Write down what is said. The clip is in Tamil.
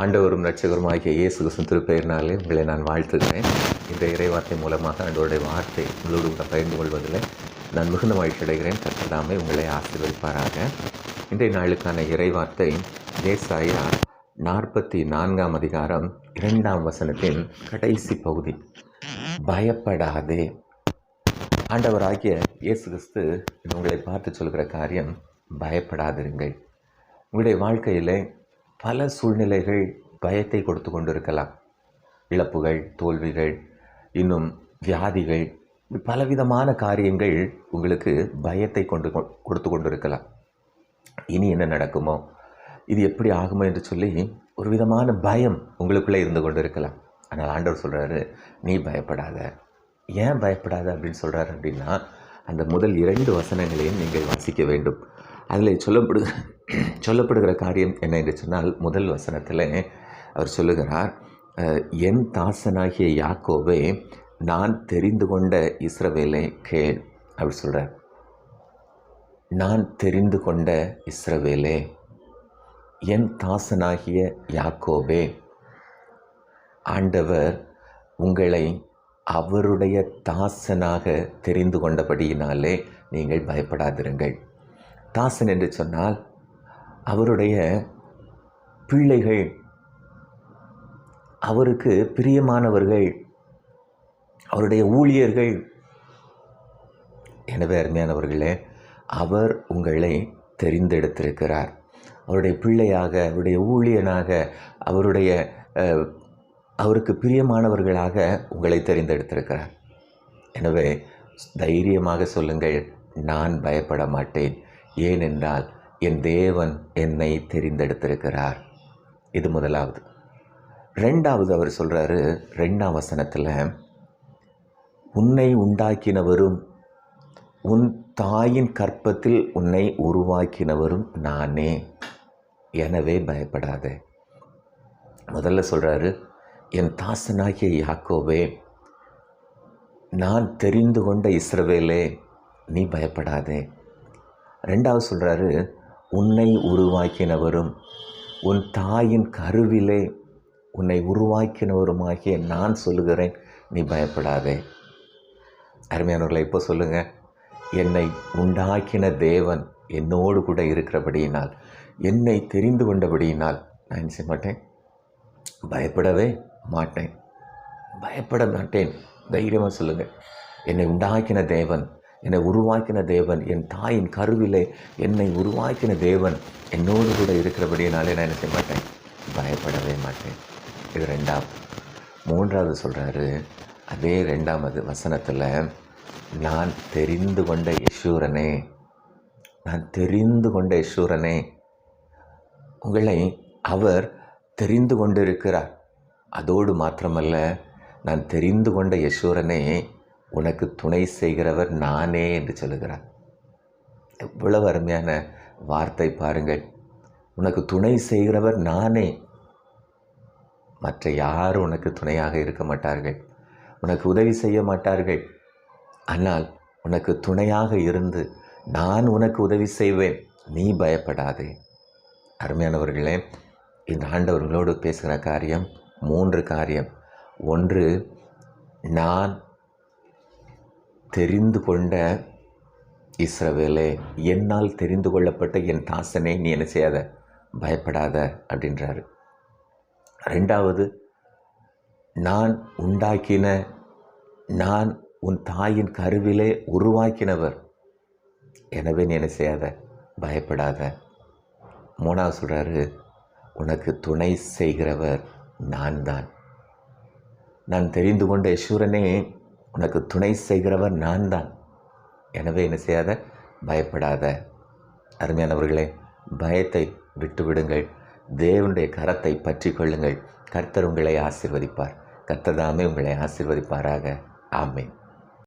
ஆண்டவரும் ரட்சகருமாகிய இயேசு கிருஷ்ண திருப்பெயர்னாலே உங்களை நான் வாழ்த்துகிறேன். இந்த இறைவார்த்தை மூலமாக ஆண்டவருடைய வார்த்தை உங்களோடு கூட பகிர்ந்து கொள்வதில் நான் மிகுந்த மகிழ்ச்சி அடைகிறேன். கத்ததாமே உங்களை ஆசீர்வதிப்பாராக. இன்றைய நாளுக்கான இறைவார்த்தை தேசாயா நாற்பத்தி நான்காம் அதிகாரம் இரண்டாம் வசனத்தின் கடைசி பகுதி. பயப்படாதே. ஆண்டவராகிய இயேசு கிறிஸ்து உங்களை பார்த்து சொல்கிற காரியம் பயப்படாதிருங்கள். உங்களுடைய வாழ்க்கையில் பல சூழ்நிலைகள் பயத்தை கொடுத்து கொண்டிருக்கலாம். இழப்புகள் தோல்விகள் இன்னும் வியாதிகள் பலவிதமான காரியங்கள் உங்களுக்கு பயத்தை கொண்டு கொடுத்து கொண்டிருக்கலாம். இனி என்ன நடக்குமோ இது எப்படி ஆகுமோ என்று சொல்லி ஒரு விதமான பயம் உங்களுக்குள்ளே இருந்து கொண்டு இருக்கலாம் ஆனால் ஆண்டவர் சொல்கிறாரு நீ பயப்படாத. ஏன் பயப்படாத அப்படின்னு சொல்கிறாரு அப்படின்னா அந்த முதல் இரண்டு வசனங்களையும் நீங்கள் வாசிக்க வேண்டும். அதில் சொல்லப்படு சொல்லப்படுகிற காரியம் என்ன என்று சொன்னால் முதல் வசனத்தில் அவர் சொல்லுகிறார் என் தாசனாகிய யாக்கோவே நான் தெரிந்து கொண்ட இஸ்ரவேலை கேள். அப்படி சொல்கிறார் நான் தெரிந்து கொண்ட இஸ்ரவேலே என் தாசனாகிய யாக்கோவே ஆண்டவர் உங்களை அவருடைய தாசனாக தெரிந்து கொண்டபடியினாலே நீங்கள் பயப்படாதிருங்கள். தாசன் என்று சொன்னால் அவருடைய பிள்ளைகள் அவருக்கு பிரியமானவர்கள் அவருடைய ஊழியர்கள். எனவே அருமையானவர்களே அவர் உங்களை தெரிந்தெடுத்திருக்கிறார். அவருடைய பிள்ளையாக அவருடைய ஊழியனாக அவருடைய அவருக்கு பிரியமானவர்களாக உங்களை தெரிந்தெடுத்திருக்கிறார். எனவே தைரியமாக சொல்லுங்கள் நான் பயப்பட மாட்டேன். ஏனென்றால் என் தேவன் என்னை தெரிந்தெடுத்திருக்கிறார். இது முதலாவது. ரெண்டாவது அவர் சொல்கிறாரு ரெண்டாம் வசனத்தில் உன்னை உண்டாக்கினவரும் உன் தாயின் கற்பத்தில் உன்னை உருவாக்கினவரும் நானே. எனவே பயப்படாதே. முதல்ல சொல்கிறாரு என் தாசனாகிய யாக்கோவே நான் தெரிந்து கொண்ட இஸ்ரவேலே நீ பயப்படாதே. ரெண்டாவது சொல்கிறாரு உன்னை உருவாக்கினவரும் உன் தாயின் கருவிலே உன்னை உருவாக்கினவருமாகிய நான் சொல்லுகிறேன். நீ பயப்படாதே. அருமையானவர்களை இப்போ சொல்லுங்கள் என்னை உண்டாக்கின தேவன் என்னோடு கூட இருக்கிறபடியினால் என்னை தெரிந்து கொண்டபடியினால் நான் என்ன செய்ய மாட்டேன்? பயப்படவே மாட்டேன். பயப்பட மாட்டேன். தைரியமாக சொல்லுங்கள் என்னை உண்டாக்கின தேவன் என்னை உருவாக்கின தேவன் என் தாயின் கருவிலே என்னை உருவாக்கின தேவன் என்னோடு கூட இருக்கிறபடியினாலே நான் என்ன செய்ய மாட்டேன்? பயப்படவே மாட்டேன். இது ரெண்டாவது மூன்றாவது சொல்கிறாரு அதே ரெண்டாவது வசனத்தில் நான் தெரிந்து கொண்ட யசூரனே நான் தெரிந்து கொண்ட யசூரனே உங்களை அவர் தெரிந்து கொண்டிருக்கிறார். அதோடு மாத்திரமல்ல நான் தெரிந்து கொண்ட யசூரனே உனக்கு துணை செய்கிறவர் நானே என்று சொல்லுகிறார். எவ்வளவு அருமையான வார்த்தை பாருங்கள். உனக்கு துணை செய்கிறவர் நானே. மற்ற யாரும் உனக்கு துணையாக இருக்க மாட்டார்கள்? உனக்கு உதவி செய்ய மாட்டார்கள். ஆனால் உனக்கு துணையாக இருந்து நான் உனக்கு உதவி செய்வேன். நீ பயப்படாதே. அருமையானவர்களே இந்த ஆண்டவர்களோடு பேசுகிற காரியம் மூன்று காரியம். ஒன்று நான் தெரிந்து கொண்ட இஸ்ரவேலே என்னால் தெரிந்து கொள்ளப்பட்ட என் தாசனே நீ என்ன செய்யாத? பயப்படாத அப்படின்றாரு. ரெண்டாவது நான் உண்டாக்கின நான் உன் தாயின் கருவிலே உருவாக்கினவர். எனவே நீ என்ன செய்யாத? பயப்படாத. மூணாவது சொல்கிறாரு உனக்கு துணை செய்கிறவர் நான் தான் நான் தெரிந்து கொண்ட யசூரனே உனக்கு துணை செய்கிறவர் நான் தான் எனவே என்ன செய்யாத? பயப்படாத. அருமையானவர்களே பயத்தை விட்டுவிடுங்கள். தேவனுடைய கரத்தை பற்றி கொள்ளுங்கள். கர்த்தர் உங்களை ஆசீர்வதிப்பார். கர்த்தர் தாமே உங்களை ஆசிர்வதிப்பாராக. ஆமேன்.